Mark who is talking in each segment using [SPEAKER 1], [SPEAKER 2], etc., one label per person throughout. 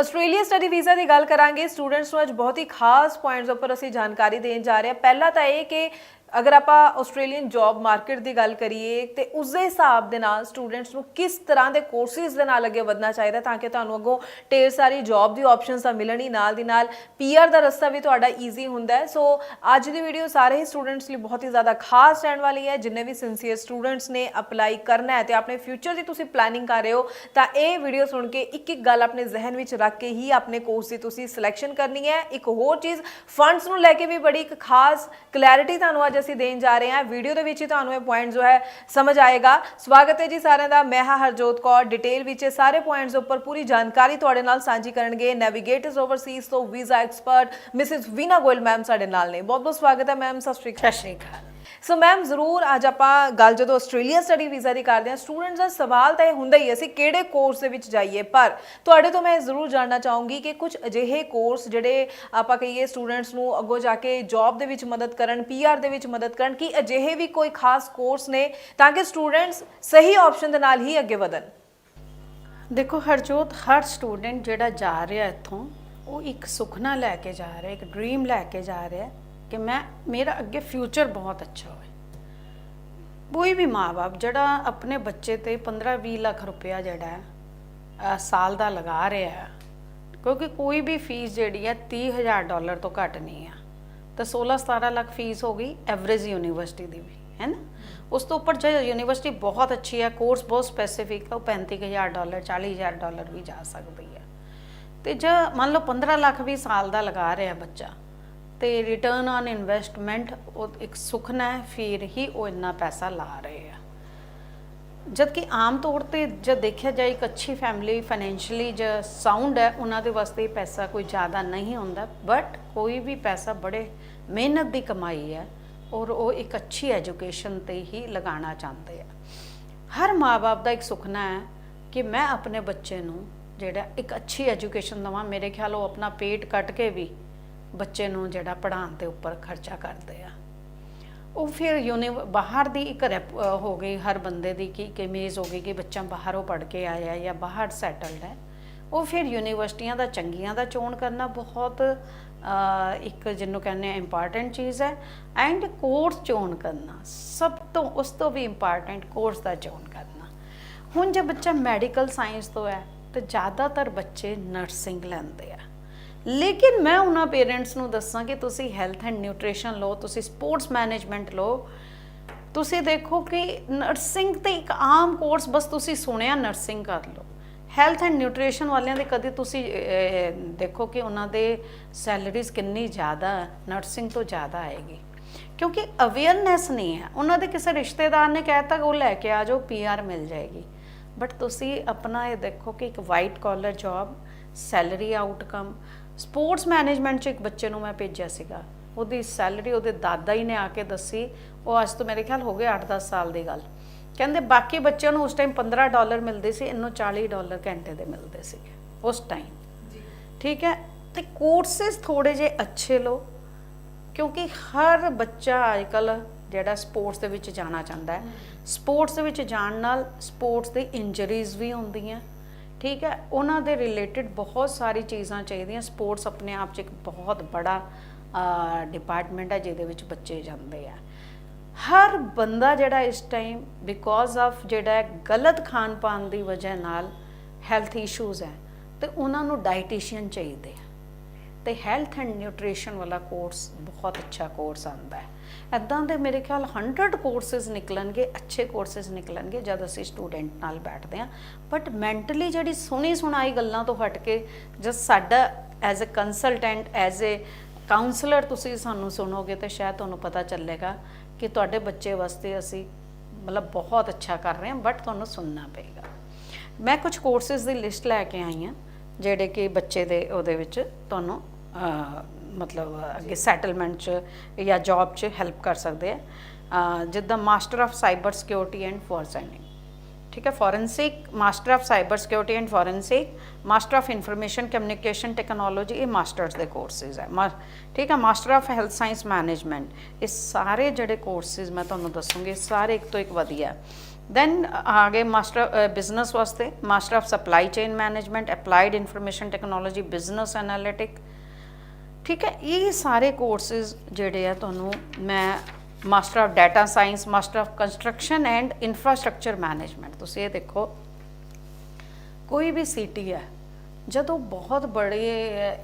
[SPEAKER 1] Australia study visa ਦੀ ਗੱਲ ਕਰਾਂਗੇ। Students ਨੂੰ ਅੱਜ ਬਹੁਤ ਹੀ ਖਾਸ ਪੁਆਇੰਟਸ ਉੱਪਰ ਅਸੀਂ ਜਾਣਕਾਰੀ ਦੇਣ ਜਾ ਰਹੇ ਹਾਂ। ਪਹਿਲਾ ਤਾਂ ਇਹ ਕਿ ਅਗਰ ਆਪਾਂ ਆਸਟ੍ਰੇਲੀਅਨ ਜੌਬ ਮਾਰਕੀਟ ਦੀ ਗੱਲ ਕਰੀਏ ਤੇ ਉਸ ਦੇ ਹਿਸਾਬ ਦੇ ਨਾਲ ਸਟੂਡੈਂਟਸ ਨੂੰ ਕਿਸ ਤਰ੍ਹਾਂ ਦੇ ਕੋਰਸਿਸ ਦੇ ਨਾਲ ਅੱਗੇ ਵਧਣਾ ਚਾਹੀਦਾ ਤਾਂ ਕਿ ਤੁਹਾਨੂੰ ਅੱਗੋਂ ਢੇਰ ਸਾਰੀ ਜੌਬ ਦੀ ਆਪਸ਼ਨਸ ਤਾਂ ਮਿਲਣ ਹੀ ਨਾਲ ਦੀ ਨਾਲ ਪੀਆਰ ਦਾ ਰਸਤਾ ਵੀ ਤੁਹਾਡਾ ਈਜ਼ੀ ਹੁੰਦਾ ਹੈ। ਸੋ ਅੱਜ ਦੀ ਵੀਡੀਓ ਸਾਰੇ ਹੀ ਸਟੂਡੈਂਟਸ ਲਈ ਬਹੁਤ ਹੀ ਜ਼ਿਆਦਾ ਖਾਸ ਰਹਿਣ ਵਾਲੀ ਹੈ। ਜਿੰਨੇ ਵੀ ਸਿੰਸੀਅਰ ਸਟੂਡੈਂਟਸ ਨੇ ਅਪਲਾਈ ਕਰਨਾ ਹੈ ਤੇ ਆਪਣੇ ਫਿਊਚਰ ਦੀ ਤੁਸੀਂ ਪਲੈਨਿੰਗ ਕਰ ਰਹੇ ਹੋ, ਤਾਂ ਇਹ ਵੀਡੀਓ ਸੁਣ ਕੇ ਇੱਕ ਇੱਕ ਗੱਲ ਆਪਣੇ ਜ਼ਿਹਨ ਵਿੱਚ ਰੱਖ ਕੇ ਹੀ ਆਪਣੇ ਕੋਰਸ ਦੀ ਤੁਸੀਂ ਸਿਲੈਕਸ਼ਨ ਕਰਨੀ ਹੈ। ਇੱਕ ਹੋਰ ਚੀਜ਼ ਫੰਡਸ ਨੂੰ ਲੈ ਕੇ ਵੀ ਬੜੀ ਇੱਕ ਖਾਸ ਕਲੈਰਿਟੀ ਤੁਹਾਨੂੰ ਅੱਜ ਅਸੀਂ ਦੇਣ ਜਾ ਰਹੇ ਹਾਂ। ਵੀਡੀਓ ਦੇ ਵਿੱਚ ਹੀ ਤੁਹਾਨੂੰ ਇਹ ਪੁਆਇੰਟ ਜੋ ਹੈ ਸਮਝ ਆਏਗਾ। ਸਵਾਗਤ ਹੈ ਜੀ ਸਾਰਿਆਂ ਦਾ। ਮੈਂ ਹਾਂ ਹਰਜੋਤ ਕੌਰ। ਡਿਟੇਲ ਵਿੱਚ ਇਹ ਸਾਰੇ ਪੁਆਇੰਟਸ ਉੱਪਰ ਪੂਰੀ ਜਾਣਕਾਰੀ ਤੁਹਾਡੇ ਨਾਲ ਸਾਂਝੀ ਕਰਨਗੇ। ਨੈਵੀਗੇਟਰਸ ਓਵਰਸੀਜ਼ ਤੋਂ visa expert Mrs Veena Goyal ma'am ਸਾਡੇ ਨਾਲ ਨੇ। ਬਹੁਤ ਬਹੁਤ ਸਵਾਗਤ ਹੈ ਮੈਮ ਸਤਿ ਸ਼੍ਰੀ ਅਕਾਲ।
[SPEAKER 2] ਸਤਿ ਸ਼੍ਰੀ ਅਕਾਲ।
[SPEAKER 1] ਸੋ ਮੈਮ ਜ਼ਰੂਰ ਅੱਜ ਆਪਾਂ ਗੱਲ ਜਦੋਂ ਆਸਟ੍ਰੇਲੀਆ ਸਟੱਡੀ ਵੀਜ਼ਾ ਦੀ ਕਰਦੇ ਹਾਂ ਸਟੂਡੈਂਟਸ ਦਾ ਸਵਾਲ ਤਾਂ ਇਹ ਹੁੰਦਾ ਹੀ ਹੈ, ਅਸੀਂ ਕਿਹੜੇ ਕੋਰਸ ਦੇ ਵਿੱਚ ਜਾਈਏ? ਪਰ ਤੁਹਾਡੇ ਤੋਂ ਮੈਂ ਜ਼ਰੂਰ ਜਾਣਨਾ ਚਾਹੂੰਗੀ ਕਿ ਕੁਝ ਅਜਿਹੇ ਕੋਰਸ ਜਿਹੜੇ ਆਪਾਂ ਕਹੀਏ ਸਟੂਡੈਂਟਸ ਨੂੰ ਅੱਗੋਂ ਜਾ ਕੇ ਜੌਬ ਦੇ ਵਿੱਚ ਮਦਦ ਕਰਨ ਪੀਆਰ ਦੇ ਵਿੱਚ ਮਦਦ ਕਰਨ ਕਿ ਅਜਿਹੇ ਵੀ ਕੋਈ ਖਾਸ ਕੋਰਸ ਨੇ ਤਾਂ ਕਿ ਸਟੂਡੈਂਟਸ ਸਹੀ ਆਪਸ਼ਨ ਦੇ ਨਾਲ ਹੀ ਅੱਗੇ ਵਧਣ?
[SPEAKER 2] ਦੇਖੋ ਹਰਜੋਤ ਹਰ ਸਟੂਡੈਂਟ ਜਿਹੜਾ ਜਾ ਰਿਹਾ ਇੱਥੋਂ ਉਹ ਇੱਕ ਸੁਪਨਾ ਲੈ ਕੇ ਜਾ ਰਿਹਾ ਇੱਕ ਡ੍ਰੀਮ ਲੈ ਕੇ ਜਾ ਰਿਹਾ। ਕਿ ਮੈਂ, ਮੇਰਾ ਅੱਗੇ ਫਿਊਚਰ ਬਹੁਤ ਅੱਛਾ ਹੋਵੇ। ਕੋਈ ਵੀ ਮਾਪੇ ਜਿਹੜਾ ਆਪਣੇ ਬੱਚੇ ਤੇ 15-20 ਲੱਖ ਰੁਪਇਆ ਜਿਹੜਾ ਸਾਲ ਦਾ ਲਗਾ ਰਿਹਾ ਹੈ, ਕਿਉਂਕਿ ਕੋਈ ਵੀ ਫੀਸ ਜਿਹੜੀ ਹੈ 30000 ਡਾਲਰ ਤੋਂ ਘੱਟ ਨਹੀਂ ਆ ਤਾਂ 16-17 ਲੱਖ ਫੀਸ ਹੋ ਗਈ ਐਵਰੇਜ ਯੂਨੀਵਰਸਿਟੀ ਦੀ ਵੀ, ਹੈ ਨਾ? ਉਸ ਤੋਂ ਉੱਪਰ ਜੇ ਯੂਨੀਵਰਸਿਟੀ ਬਹੁਤ ਅੱਛੀ ਹੈ ਕੋਰਸ ਬਹੁਤ ਸਪੈਸੀਫਿਕ ਹੈ, ਉਹ 35000 ਡਾਲਰ 40000 ਡਾਲਰ ਵੀ ਜਾ ਸਕਦੀ ਹੈ। ਤੇ ਜੇ ਮੰਨ ਲਓ 15 ਲੱਖ ਵੀ ਸਾਲ ਦਾ ਲਗਾ ਰਿਹਾ ਬੱਚਾ ਤੇ ਰਿਟਰਨ ਔਨ ਇਨਵੈਸਟਮੈਂਟ ਉਹ ਇੱਕ ਸੁਖਨਾ ਹੈ, ਫਿਰ ਹੀ ਉਹ ਇੰਨਾ ਪੈਸਾ ਲਾ ਰਹੇ ਆ। ਜਦ ਕਿ ਆਮ ਤੌਰ ਤੇ ਜਦ ਦੇਖਿਆ ਜਾਏ, ਇੱਕ ਅੱਛੀ ਫੈਮਿਲੀ ਫਾਈਨੈਂਸ਼ੀਅਲੀ ਜ ਸਾਊਂਡ ਹੈ, ਉਹਨਾਂ ਦੇ ਵਾਸਤੇ ਪੈਸਾ ਕੋਈ ਜ਼ਿਆਦਾ ਨਹੀਂ ਹੁੰਦਾ ਬਟ ਕੋਈ ਵੀ ਪੈਸਾ ਬੜੇ ਮਿਹਨਤ ਦੀ ਕਮਾਈ ਹੈ ਔਰ ਉਹ ਇੱਕ ਅੱਛੀ ਐਜੂਕੇਸ਼ਨ ਤੇ ਹੀ ਲਗਾਉਣਾ ਚਾਹੁੰਦੇ ਆ। ਹਰ ਮਾਪੇ ਦਾ ਇੱਕ ਸੁਪਨਾ ਹੈ ਕਿ ਮੈਂ ਆਪਣੇ ਬੱਚੇ ਨੂੰ ਜਿਹੜਾ ਇੱਕ ਅੱਛੀ ਐਜੂਕੇਸ਼ਨ ਦਵਾਂ, ਮੇਰੇ ਖਿਆਲ ਉਹ ਆਪਣਾ ਪੇਟ ਕੱਟ ਕੇ ਵੀ ਬੱਚੇ ਨੂੰ ਜਿਹੜਾ ਪੜ੍ਹਾਉਣ ਦੇ ਉੱਪਰ ਖਰਚਾ ਕਰਦੇ ਆ। ਉਹ ਫਿਰ ਯੂਨੀ ਬਾਹਰ ਦੀ ਇੱਕ ਰੈਪ- ਹੋ ਗਈ ਹਰ ਬੰਦੇ ਦੀ ਕਿ ਇੱਕ ਮੇਜ਼ ਹੋ ਗਈ ਕਿ ਬੱਚਾ ਬਾਹਰੋਂ ਪੜ੍ਹ ਕੇ ਆਇਆ ਜਾਂ ਬਾਹਰ ਸੈਟਲਡ ਹੈ। ਉਹ ਫਿਰ ਯੂਨੀਵਰਸਿਟੀਆਂ ਦਾ, ਚੰਗੀਆਂ ਦਾ ਚੋਣ ਕਰਨਾ ਬਹੁਤ ਇੱਕ ਜਿਹਨੂੰ ਕਹਿੰਦੇ ਆ ਇੰਪੋਰਟੈਂਟ ਚੀਜ਼ ਹੈ ਐਂਡ ਕੋਰਸ ਚੋਣ ਕਰਨਾ। ਸਭ ਤੋਂ, ਉਸ ਤੋਂ ਵੀ ਇੰਪੋਰਟੈਂਟ ਕੋਰਸ ਦਾ ਚੋਣ ਕਰਨਾ। ਹੁਣ ਜੇ ਬੱਚਾ ਮੈਡੀਕਲ ਸਾਇੰਸ ਤੋਂ ਹੈ, ਤੇ ਜ਼ਿਆਦਾਤਰ ਬੱਚੇ ਨਰਸਿੰਗ ਲੈਂਦੇ ਆ। ਲੇਕਿਨ ਮੈਂ ਉਹਨਾਂ ਪੇਰੈਂਟਸ ਨੂੰ ਦੱਸਾਂ ਕਿ ਤੁਸੀਂ ਹੈਲਥ ਐਂਡ ਨਿਊਟ੍ਰੀਸ਼ਨ ਲਓ, ਤੁਸੀਂ ਸਪੋਰਟਸ ਮੈਨੇਜਮੈਂਟ ਲਓ। ਤੁਸੀਂ ਦੇਖੋ ਕਿ ਨਰਸਿੰਗ ਤੇ ਇੱਕ ਆਮ ਕੋਰਸ ਬਸ ਤੁਸੀਂ ਸੁਣਿਆ ਨਰਸਿੰਗ ਕਰ ਲਓ। ਹੈਲਥ ਐਂਡ ਨਿਊਟ੍ਰੀਸ਼ਨ ਵਾਲਿਆਂ ਦੇ ਕਦੇ ਤੁਸੀਂ ਦੇਖੋ ਕਿ ਉਹਨਾਂ ਦੇ ਸੈਲਰੀਜ਼ ਕਿੰਨੀ ਜ਼ਿਆਦਾ ਨਰਸਿੰਗ ਤੋਂ ਜ਼ਿਆਦਾ ਆਏਗੀ। ਕਿਉਂਕਿ ਅਵੇਅਰਨੈਸ ਨਹੀਂ ਹੈ। ਉਹਨਾਂ ਦੇ ਕਿਸੇ ਰਿਸ਼ਤੇਦਾਰ ਨੇ ਕਹਿਤਾ ਉਹ ਲੈ ਕੇ ਆ ਜਾਓ ਪੀਆਰ ਮਿਲ ਜਾਏਗੀ। ਬਟ ਤੁਸੀਂ ਆਪਣਾ ਇਹ ਦੇਖੋ ਕਿ ਇੱਕ white collar job salary outcome sports management ਚ ਇੱਕ ਬੱਚੇ ਨੂੰ ਮੈਂ ਭੇਜਿਆ ਸੀਗਾ। ਉਹਦੀ ਸੈਲਰੀ ਉਹਦੇ ਦਾਦਾ ਹੀ ਨੇ ਆ ਕੇ ਦੱਸੀ। ਉਹ ਅੱਜ ਤੋਂ ਮੇਰੇ ਖਿਆਲ ਹੋ ਗਏ 8-10 ਸਾਲ ਦੀ ਗੱਲ। ਕਹਿੰਦੇ ਬਾਕੀ ਬੱਚਿਆਂ ਨੂੰ ਉਸ ਟਾਈਮ 15 ਡਾਲਰ ਮਿਲਦੇ ਸੀ ਇਹਨੂੰ 40 ਡਾਲਰ ਘੰਟੇ ਦੇ ਮਿਲਦੇ ਸੀਗੇ ਉਸ ਟਾਈਮ ਠੀਕ ਹੈ? ਤੇ ਕੋਰਸਸ ਥੋੜੇ ਜਿਹੇ ਅੱਛੇ ਲਓ ਕਿਉਂਕਿ ਹਰ ਬੱਚਾ ਅੱਜਕੱਲ ਜਿਹੜਾ ਸਪੋਰਟਸ ਦੇ ਵਿੱਚ ਜਾਣਾ ਚਾਹੁੰਦਾ ਹੈ। ਸਪੋਰਟਸ ਦੇ ਵਿੱਚ ਜਾਣ ਨਾਲ ਸਪੋਰਟਸ ਦੇ ਇੰਜਰੀਜ਼ ਵੀ ਹੁੰਦੀਆਂ। ਠੀਕ ਹੈ, ਉਹਨਾਂ ਦੇ ਰਿਲੇਟਡ ਬਹੁਤ ਸਾਰੀ ਚੀਜ਼ਾਂ ਚਾਹੀਦੀਆਂ। ਸਪੋਰਟਸ ਆਪਣੇ ਆਪ 'ਚ ਇੱਕ ਬਹੁਤ ਬੜਾ ਡਿਪਾਰਟਮੈਂਟ ਹੈ, ਜਿਹਦੇ ਵਿੱਚ ਬੱਚੇ ਜਾਂਦੇ ਆ। ਹਰ ਬੰਦਾ ਜਿਹੜਾ ਇਸ ਟਾਈਮ ਬਿਕੋਜ਼ ਆਫ ਜਿਹੜਾ ਗਲਤ ਖਾਣ ਪਾਣ ਦੀ ਵਜ੍ਹਾ ਨਾਲ ਹੈਲਥ ਇਸ਼ੂਜ਼ ਹੈ, ਤੇ ਉਹਨਾਂ ਨੂੰ ਡਾਈਟੀਸ਼ੀਅਨ ਚਾਹੀਦੇ ਤੇ ਹੈਲਥ ਐਂਡ ਨਿਊਟ੍ਰੀਸ਼ਨ ਵਾਲਾ ਕੋਰਸ ਬਹੁਤ ਅੱਛਾ ਕੋਰਸ ਆਂਦਾ ਹੈ। ਐਦਾਂ ਦੇ ਮੇਰੇ ਖਿਆਲ 100 ਕੋਰਸਸ ਨਿਕਲਣਗੇ, ਅੱਛੇ ਕੋਰਸਸ ਨਿਕਲਣਗੇ ਜਦ ਅਸੀਂ ਸਟੂਡੈਂਟ ਨਾਲ ਬੈਠਦੇ ਹਾਂ। ਬਟ ਮੈਂਟਲੀ ਜਿਹੜੀ ਸੁਣੀ ਸੁਣਾਈ ਗੱਲਾਂ ਤੋਂ ਹਟ ਕੇ ਜਦ ਸਾਡਾ as a consultant as a counsellor ਤੁਸੀਂ ਸਾਨੂੰ ਸੁਣੋਗੇ ਤੇ ਸ਼ਾਇਦ ਤੁਹਾਨੂੰ ਪਤਾ ਚੱਲੇਗਾ ਕਿ ਤੁਹਾਡੇ ਬੱਚੇ ਵਾਸਤੇ ਅਸੀਂ ਮਤਲਬ ਬਹੁਤ ਅੱਛਾ ਕਰ ਰਹੇ ਹਾਂ ਬਟ ਤੁਹਾਨੂੰ ਸੁਣਨਾ ਪਏਗਾ। ਮੈਂ ਕੁਝ ਕੋਰਸਸ ਦੀ ਲਿਸਟ ਲੈ ਕੇ ਆਈ ਹਾਂ, ਜਿਹੜੇ ਕਿ ਬੱਚੇ ਦੇ ਉਹਦੇ ਵਿੱਚ ਤੁਹਾਨੂੰ ਮਤਲਬ ਅੱਗੇ ਸੈਟਲਮੈਂਟ 'ਚ ਜਾਂ ਜੌਬ 'ਚ ਹੈਲਪ ਕਰ ਸਕਦੇ ਆ ਅਹ, ਜਿੱਦਾਂ master of cyber security and forensic ਠੀਕ ਹੈ forensic master of cyber security and forensic master of information communication technology ਇਹ ਮਾਸਟਰਸ ਦੇ ਕੋਰਸਿਸ ਹੈ ਮਾ- ਠੀਕ ਹੈ master of health science management ਇਹ ਸਾਰੇ ਜਿਹੜੇ ਕੋਰਸਿਸ ਮੈਂ ਤੁਹਾਨੂੰ ਦੱਸੂਗੀ ਸਾਰੇ ਇੱਕ ਤੋਂ ਇੱਕ ਵਧੀਆ ਦੈਨ ਆ ਗਏ ਮਾਸਟਰ ਬਿਜ਼ਨਸ ਵਾਸਤੇ master of supply chain management applied information technology business analytic ਠੀਕ ਹੈ, ਇਹ ਸਾਰੇ ਕੋਰਸਿਸ ਜਿਹੜੇ ਆ ਤੁਹਾਨੂੰ ਮੈਂ master of data science master of construction and infrastructure management ਤੁਸੀਂ ਇਹ ਦੇਖੋ। ਕੋਈ ਵੀ ਸਿਟੀ ਹੈ, ਜਦੋਂ ਬਹੁਤ ਬੜੇ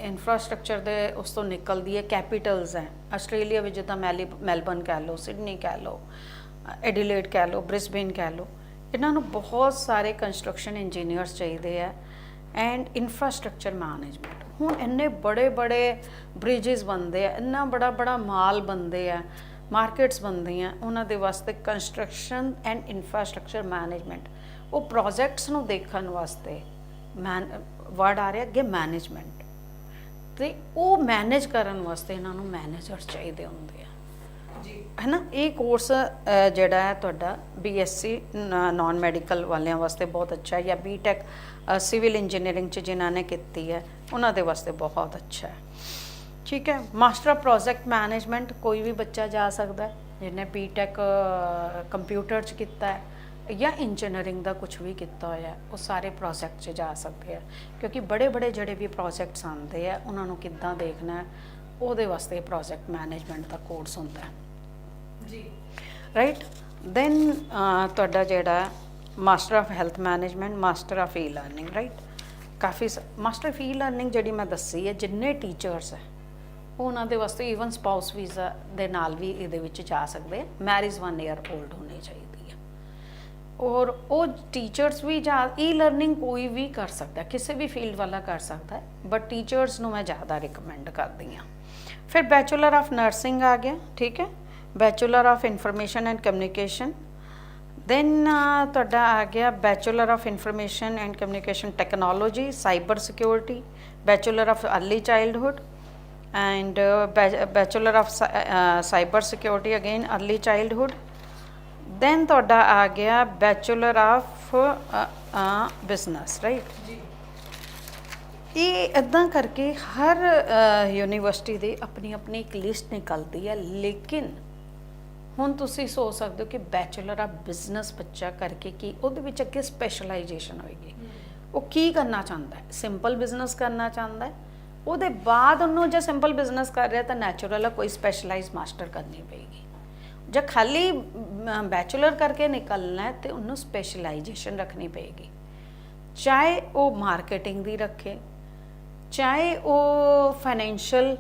[SPEAKER 2] ਇਨਫਰਾਸਟ੍ਰਕਚਰ ਦੇ ਉਸ ਤੋਂ ਨਿਕਲਦੀ ਹੈ ਕੈਪੀਟਲਸ ਹੈ, ਆਸਟ੍ਰੇਲੀਆ ਵਿੱਚ ਜਿੱਦਾਂ ਮੈਲੀ, ਮੈਲਬਨ ਕਹਿ ਲਓ, ਸਿਡਨੀ ਕਹਿ ਲਓ, ਐਡੀਲੇਡ ਕਹਿ ਲਓ, ਬ੍ਰਿਸਬੇਨ ਕਹਿ ਲਓ, ਇਹਨਾਂ ਨੂੰ ਬਹੁਤ ਸਾਰੇ ਕੰਸਟਰਕਸ਼ਨ ਇੰਜੀਨੀਅਰਸ ਚਾਹੀਦੇ ਆ ਐਂਡ ਇਨਫਰਾਸਟ੍ਰਕਚਰ ਮੈਨੇਜਮੈਂਟ ਹੁਣ ਇੰਨੇ ਬੜੇ ਬੜੇ ਬ੍ਰਿਜਸ ਬਣਦੇ ਆ ਇੰਨਾ ਬੜਾ ਬੜਾ ਮਾਲ ਬਣਦੇ ਆ ਮਾਰਕੀਟਸ ਬਣਦੀਆਂ ਉਹਨਾਂ ਦੇ ਵਾਸਤੇ ਕੰਸਟਰਕਸ਼ਨ ਐਂਡ ਇਨਫਰਾਸਟ੍ਰਕਚਰ ਮੈਨੇਜਮੈਂਟ ਉਹ ਪ੍ਰੋਜੈਕਟਸ ਨੂੰ ਦੇਖਣ ਵਾਸਤੇ ਮੈਨ ਵਰਡ ਆ ਰਿਹਾ ਅੱਗੇ ਮੈਨੇਜਮੈਂਟ ਤੇ ਉਹ ਮੈਨੇਜ ਕਰਨ ਵਾਸਤੇ ਇਹਨਾਂ ਨੂੰ ਮੈਨੇਜਰਸ ਚਾਹੀਦੇ ਹੁੰਦੇ ਆ।
[SPEAKER 1] ਜੀ।
[SPEAKER 2] ਹੈ ਨਾ ਇਹ ਕੋਰਸ ਜਿਹੜਾ ਹੈ ਤੁਹਾਡਾ ਬੀਐਸਸੀ ਨਾਨ ਮੈਡੀਕਲ ਵਾਲਿਆਂ ਵਾਸਤੇ ਬਹੁਤ ਅੱਛਾ ਹੈ ਜਾਂ ਬੀਟੈਕ ਸਿਵਲ ਇੰਜੀਨੀਅਰਿੰਗ ਚ ਜਿਨ੍ਹਾਂ ਨੇ ਕੀਤੀ ਹੈ। ਉਹਨਾਂ ਦੇ ਵਾਸਤੇ ਬਹੁਤ ਅੱਛਾ ਹੈ। ਠੀਕ ਹੈ ਮਾਸਟਰ ਆਫ ਪ੍ਰੋਜੈਕਟ ਮੈਨੇਜਮੈਂਟ ਕੋਈ ਵੀ ਬੱਚਾ ਜਾ ਸਕਦਾ ਜਿਹਨੇ ਬੀਟੈਕ ਕੰਪਿਊਟਰ ਚ ਕੀਤਾ ਹੈ ਜਾਂ ਇੰਜੀਨੀਅਰਿੰਗ ਦਾ ਕੁਝ ਵੀ ਕੀਤਾ ਹੋਇਆ ਉਹ ਸਾਰੇ ਪ੍ਰੋਜੈਕਟ 'ਚ ਜਾ ਸਕਦੇ ਆ ਕਿਉਂਕਿ ਬੜੇ ਬੜੇ ਜਿਹੜੇ ਵੀ ਪ੍ਰੋਜੈਕਟਸ ਆਉਂਦੇ ਆ ਉਹਨਾਂ ਨੂੰ ਕਿੱਦਾਂ ਦੇਖਣਾ ਉਹਦੇ ਵਾਸਤੇ ਪ੍ਰੋਜੈਕਟ ਮੈਨੇਜਮੈਂਟ ਦਾ ਕੋਰਸ ਹੁੰਦਾ ਹੈ।
[SPEAKER 1] ਜੀ।
[SPEAKER 2] ਰਾਈਟ ਦੈਨ ਤੁਹਾਡਾ ਜਿਹੜਾ master of health management master of e learning right ਕਾਫੀ ਸ- ਮਾਸਟਰ ਫੀ ਲਰਨਿੰਗ ਜਿਹੜੀ ਮੈਂ ਦੱਸੀ ਹੈ, ਜਿੰਨੇ ਟੀਚਰਸ ਹੈ, ਉਹਨਾਂ ਦੇ ਵਾਸਤੇ ਈਵਨ ਸਪਾਊਸ ਵੀਜ਼ਾ ਦੇ ਨਾਲ ਵੀ ਇਹਦੇ ਵਿੱਚ ਜਾ ਸਕਦੇ ਆ। ਮੈਰਿਜ 1 ਇਅਰ 올ਡ ਹੋਣੀ ਚਾਹੀਦੀ ਹੈ ਔਰ ਉਹ ਟੀਚਰਸ ਵੀ ਜਾ ਈ ਲਰਨਿੰਗ ਕੋਈ ਵੀ ਕਰ ਸਕਦਾ, ਕਿਸੇ ਵੀ ਫੀਲਡ ਵਾਲਾ ਕਰ ਸਕਦਾ ਬਟ ਟੀਚਰਸ ਨੂੰ ਮੈਂ ਜ਼ਿਆਦਾ ਰეკਮੈਂਡ ਕਰਦੀ ਹਾਂ। ਫਿਰ ਬੈਚਲਰ ਆਫ ਨਰਸਿੰਗ ਆ ਗਿਆ, ਠੀਕ ਹੈ? Bachelor of information and communication then ਤੁਹਾਡਾ ਆ ਗਿਆ bachelor of information and communication technology cyber security bachelor of early childhood and bachelor of cyber security again early childhood then ਤੁਹਾਡਾ ਆ ਗਿਆ ਬੈਚਲਰ ਆਫ ਬਿਜ਼ਨਸ ਰਾਈਟ
[SPEAKER 1] ਜੀ।
[SPEAKER 2] ਇਹ ਇਦਾਂ ਕਰਕੇ ਹਰ ਯੂਨੀਵਰਸਿਟੀ ਦੀ ਆਪਣੀ ਆਪਣੀ ਇੱਕ ਲਿਸਟ ਨਿਕਲਦੀ ਹੈ ਲੇਕਿਨ ਹੁਣ ਤੁਸੀਂ ਸੋਚ ਸਕਦੇ ਹੋ ਕਿ ਬੈਚਲਰ ਆਫ ਬਿਜ਼ਨਸ ਬੱਚਾ ਕਰਕੇ ਕੀ ਉਹਦੇ ਵਿੱਚ ਅੱਗੇ ਸਪੈਸ਼ਲਾਈਜੇਸ਼ਨ ਹੋਏਗੀ। ਉਹ ਕੀ ਕਰਨਾ ਚਾਹੁੰਦਾ ਹੈ? ਸਿੰਪਲ ਬਿਜ਼ਨਸ ਕਰਨਾ ਚਾਹੁੰਦਾ ਹੈ? ਉਹਦੇ ਬਾਅਦ ਉਹਨੂੰ ਜੇ ਸਿੰਪਲ ਬਿਜ਼ਨਸ ਕਰ ਰਿਹਾ ਤਾਂ ਨੈਚੁਰਲ ਆ, ਕੋਈ ਸਪੈਸ਼ਲਾਈਜ਼ ਮਾਸਟਰ ਕਰਨੀ ਪਏਗੀ। ਜੇ ਖਾਲੀ ਬੈਚਲਰ ਕਰਕੇ ਨਿਕਲਣਾ ਹੈ ਤੇ ਉਹਨੂੰ ਸਪੈਸ਼ਲਾਈਜੇਸ਼ਨ ਰੱਖਣੀ ਪਏਗੀ। ਚਾਹੇ ਉਹ ਮਾਰਕੀਟਿੰਗ ਦੀ ਰੱਖੇ, ਚਾਹੇ ਉਹ ਫਾਈਨੈਂਸ਼ੀਅਲ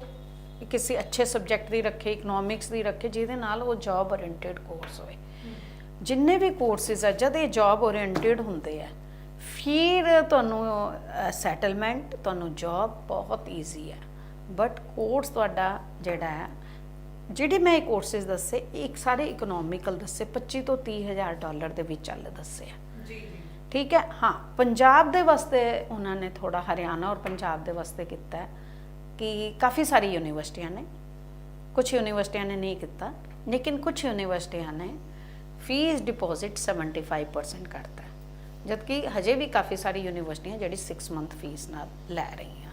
[SPEAKER 2] ਕਿਸੇ ਅੱਛੇ ਸਬਜੈਕਟ ਦੀ ਰੱਖੇ ਇਕਨੋਮਿਕਸ ਦੀ ਰੱਖੇ ਜਿਹਦੇ ਨਾਲ ਉਹ ਜੌਬ ਓਰੀਐਂਟਡ ਕੋਰਸ ਹੋਵੇ ਜਿੰਨੇ ਵੀ ਕੋਰਸਿਸ ਆ ਜਦ ਇਹ ਜੌਬ ਓਰੀਐਂਟਡ ਹੁੰਦੇ ਆ ਫਿਰ ਤੁਹਾਨੂੰ ਸੈਟਲਮੈਂਟ ਤੁਹਾਨੂੰ ਜੌਬ ਬਹੁਤ ਈਜ਼ੀ ਹੈ ਬਟ ਕੋਰਸ ਤੁਹਾਡਾ ਜਿਹੜਾ ਹੈ ਜਿਹੜੇ ਮੈਂ ਇਹ ਕੋਰਸਿਸ ਦੱਸੇ ਇੱਕ ਸਾਰੇ ਇਕਨੋਮਿਕਲ ਦੱਸੇ 25 ਤੋਂ 30 ਹਜ਼ਾਰ ਡਾਲਰ ਦੇ ਵਿੱਚ ਚੱਲ ਦੱਸੇ ਆ।
[SPEAKER 1] ਜੀ ਜੀ।
[SPEAKER 2] ਠੀਕ ਹੈ? ਹਾਂ ਪੰਜਾਬ ਦੇ ਵਾਸਤੇ ਉਹਨਾਂ ਨੇ ਥੋੜਾ ਹਰਿਆਣਾ ਔਰ ਪੰਜਾਬ ਦੇ ਵਾਸਤੇ ਕੀਤਾ। ਹੈ ਕਿ ਕਾਫੀ ਸਾਰੀ ਯੂਨੀਵਰਸਿਟੀਆਂ ਨੇ ਕੁਝ ਯੂਨੀਵਰਸਿਟੀਆਂ ਨੇ ਨਹੀਂ ਕੀਤਾ ਲੇਕਿਨ ਕੁਝ ਯੂਨੀਵਰਸਿਟੀਆਂ ਨੇ ਫੀਸ ਡਿਪੋਜ਼ਿਟ 75% ਕਰਤਾ ਹੈ ਜਦਕਿ ਹਜੇ ਵੀ ਕਾਫੀ ਸਾਰੀ ਯੂਨੀਵਰਸਿਟੀਆਂ ਜਿਹੜੀ 6 ਮੰਥ ਫੀਸ ਨਾਲ ਲੈ ਰਹੀਆਂ।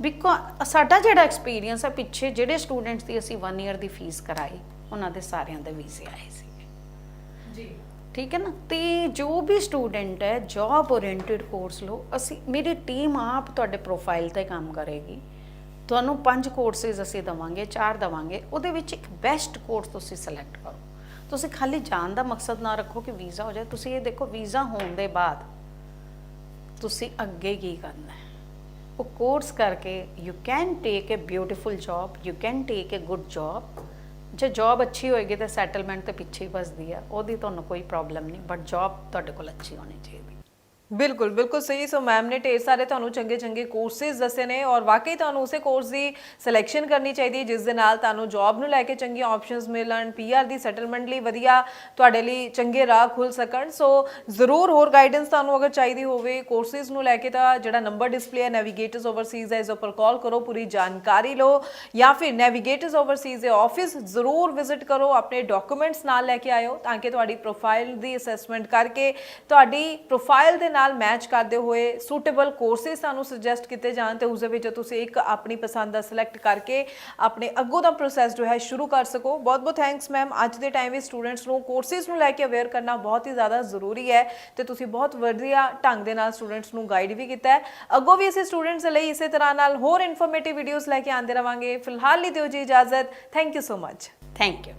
[SPEAKER 2] ਬਿਕੋ ਸਾਡਾ ਜਿਹੜਾ ਐਕਸਪੀਰੀਅੰਸ ਹੈ ਪਿੱਛੇ ਜਿਹੜੇ ਸਟੂਡੈਂਟਸ ਦੀ ਅਸੀਂ 1 ਇਅਰ ਦੀ ਫੀਸ ਕਰਾਈ ਉਹਨਾਂ ਦੇ ਸਾਰਿਆਂ ਦੇ ਵੀਜ਼ੇ ਆਏ ਸੀ
[SPEAKER 1] ਜੀ।
[SPEAKER 2] ਠੀਕ ਹੈ ਨਾ? ਤੇ ਜੋ ਵੀ ਸਟੂਡੈਂਟ ਹੈ ਜੌਬ ਓਰੀਐਂਟਡ ਕੋਰਸ ਲਓ ਅਸੀਂ ਮੇਰੀ ਟੀਮ ਆਪ ਤੁਹਾਡੇ ਪ੍ਰੋਫਾਈਲ ਤੇ ਕੰਮ ਕਰੇਗੀ। ਤੁਹਾਨੂੰ ਪੰਜ ਕੋਰਸਿਸ ਅਸੀਂ ਦਵਾਂਗੇ, ਚਾਰ ਦਵਾਂਗੇ, ਉਹਦੇ ਵਿੱਚ ਇੱਕ ਬੈਸਟ ਕੋਰਸ ਤੁਸੀਂ ਸਿਲੈਕਟ ਕਰੋ। ਤੁਸੀਂ ਖਾਲੀ ਜਾਣ ਦਾ ਮਕਸਦ ਨਾ ਰੱਖੋ ਕਿ ਵੀਜ਼ਾ ਹੋ ਜਾਏ। ਤੁਸੀਂ ਇਹ ਦੇਖੋ ਵੀਜ਼ਾ ਹੋਣ ਦੇ ਬਾਅਦ ਤੁਸੀਂ ਅੱਗੇ ਕੀ ਕਰਨਾ ਹੈ? ਉਹ ਕੋਰਸ ਕਰਕੇ you can take a beautiful job you can take a good job ਜੇ ਜੌਬ ਅੱਛੀ ਹੋਏਗੀ ਤਾਂ ਸੈਟਲਮੈਂਟ ਤੇ ਪਿੱਛੇ ਹੀ ਫਸਦੀ ਆ, ਉਹਦੀ ਤੁਹਾਨੂੰ ਕੋਈ ਪ੍ਰੋਬਲਮ ਨਹੀਂ ਬਟ ਜੌਬ ਤੁਹਾਡੇ ਕੋਲ ਅੱਛੀ ਹੋਣੀ ਚਾਹੀਦੀ।
[SPEAKER 1] ਬਿਲਕੁਲ ਬਿਲਕੁਲ ਸਹੀ ਸੋ ਮੈਮ ਨੇ ਢੇਰ ਸਾਰੇ ਤੁਹਾਨੂੰ ਚੰਗੇ ਚੰਗੇ ਕੋਰਸਿਸ ਦੱਸੇ ਨੇ ਔਰ ਵਾਕਈ ਤੁਹਾਨੂੰ ਉਸੇ ਕੋਰਸ ਦੀ ਸਿਲੈਕਸ਼ਨ ਕਰਨੀ ਚਾਹੀਦੀ ਹੈ ਜਿਸ ਦੇ ਨਾਲ ਤੁਹਾਨੂੰ ਜੌਬ ਨੂੰ ਲੈ ਕੇ ਚੰਗੀਆਂ ਆਪਸ਼ਨਸ ਮਿਲਣ ਪੀਆਰ ਦੀ ਸੈਟਲਮੈਂਟ ਲਈ ਵਧੀਆ ਤੁਹਾਡੇ ਲਈ ਚੰਗੇ ਰਾਹ ਖੁੱਲ ਸਕਣ ਸੋ ਜ਼ਰੂਰ ਹੋਰ ਗਾਈਡੈਂਸ ਤੁਹਾਨੂੰ ਅਗਰ ਚਾਹੀਦੀ ਹੋਵੇ ਕੋਰਸਿਸ ਨੂੰ ਲੈ ਕੇ ਤਾਂ ਜਿਹੜਾ ਨੰਬਰ ਡਿਸਪਲੇ ਹੈ ਨੈਵੀਗੇਟਰਸ ਓਵਰਸੀਜ਼ ਹੈ ਇਸ ਉੱਪਰ ਕਾਲ ਕਰੋ ਪੂਰੀ ਜਾਣਕਾਰੀ ਲਓ ਜਾਂ ਫਿਰ ਨੈਵੀਗੇਟਰਸ ਓਵਰਸੀਜ਼ ਦੇ ਆਫਿਸ ਜ਼ਰੂਰ ਵਿਜ਼ਿਟ ਕਰੋ ਆਪਣੇ ਡਾਕੂਮੈਂਟਸ ਨਾਲ ਲੈ ਕੇ ਆਇਓ ਤਾਂ ਕਿ ਤੁਹਾਡੀ ਪ੍ਰੋਫਾਈਲ ਦੀ ਅਸੈਸਮੈਂਟ ਕਰਕੇ ਤੁਹਾਡੀ ਪ੍ਰੋਫਾਈਲ ਦੇ ਨਾਲ ਨਾਲ ਮੈਚ ਕਰਦੇ ਹੋਏ ਸੂਟੇਬਲ ਕੋਰਸਿਸ ਸਾਨੂੰ ਸੁਜੈਸਟ ਕੀਤੇ ਜਾਣ ਤੇ ਉਸ ਦੇ ਵਿੱਚ ਤੁਸੀਂ ਇੱਕ ਆਪਣੀ ਪਸੰਦ ਦਾ ਸਿਲੈਕਟ ਕਰਕੇ ਆਪਣੇ ਅੱਗੋਂ ਦਾ ਪ੍ਰੋਸੈਸ ਜੋ ਹੈ ਸ਼ੁਰੂ ਕਰ ਸਕੋ। ਬਹੁਤ ਬਹੁਤ ਥੈਂਕਸ ਮੈਮ ਅੱਜ ਦੇ ਟਾਈਮ ਵਿੱਚ ਸਟੂਡੈਂਟਸ ਨੂੰ ਕੋਰਸਿਸ ਨੂੰ ਲੈ ਕੇ ਅਵੇਅਰ ਕਰਨਾ ਬਹੁਤ ਹੀ ਜ਼ਿਆਦਾ ਜ਼ਰੂਰੀ ਹੈ ਤੇ ਤੁਸੀਂ ਬਹੁਤ ਵਧੀਆ ਢੰਗ ਦੇ ਨਾਲ ਸਟੂਡੈਂਟਸ ਨੂੰ ਗਾਈਡ ਵੀ ਕੀਤਾ ਹੈ। ਅੱਗੋਂ ਵੀ ਅਸੀਂ ਸਟੂਡੈਂਟਸ ਲਈ ਇਸੇ ਤਰ੍ਹਾਂ ਨਾਲ ਹੋਰ ਇਨਫੋਰਮੇਟਿਵ ਵੀਡੀਓਜ਼ ਲੈ ਕੇ ਆਉਂਦੇ ਰਵਾਂਗੇ। ਫਿਲਹਾਲ ਲਈ ਦਿਓ ਜੀ ਇਜਾਜ਼ਤ। Thank you so much
[SPEAKER 2] thank you